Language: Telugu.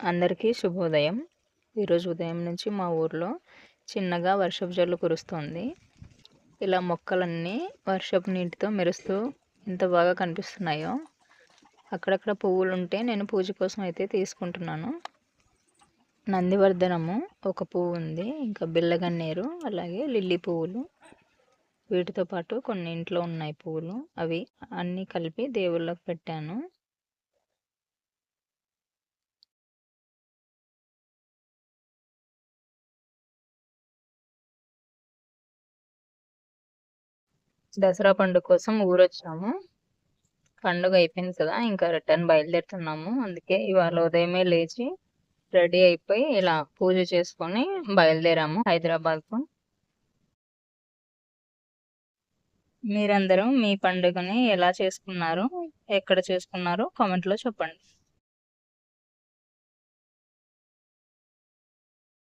అందరికీ శుభోదయం. ఈరోజు ఉదయం నుంచి మా ఊర్లో చిన్నగా వర్షపు జల్లు కురుస్తోంది. ఇలా మొక్కలన్నీ వర్షపు నీటితో మెరుస్తూ ఎంత బాగా కనిపిస్తున్నాయో అక్కడక్కడ పువ్వులు ఉంటే నేను పూజ కోసం అయితే తీసుకుంటున్నాను. నందివర్ధనము ఒక పువ్వు ఉంది ఇంకా బిల్లగన్నేరు అలాగే లిల్లీ పువ్వులు. వీటితో పాటు కొన్ని ఇంట్లో ఉన్నాయి పువ్వులు. అవి అన్నీ కలిపి దేవుళ్ళకి పెట్టాను. దసరా పండుగ కోసం ఊరొచ్చాము. పండుగ అయిపోయింది కదా ఇంకా రిటర్న్ బయలుదేరుతున్నాము. అందుకే ఇవాళ ఉదయమే లేచి రెడీ అయిపోయి ఇలా పూజ చేసుకొని బయలుదేరాము హైదరాబాద్కు. మీరందరూ మీ పండుగని ఎలా చేసుకున్నారు? ఎక్కడ చేసుకున్నారో? కామెంట్లో చెప్పండి.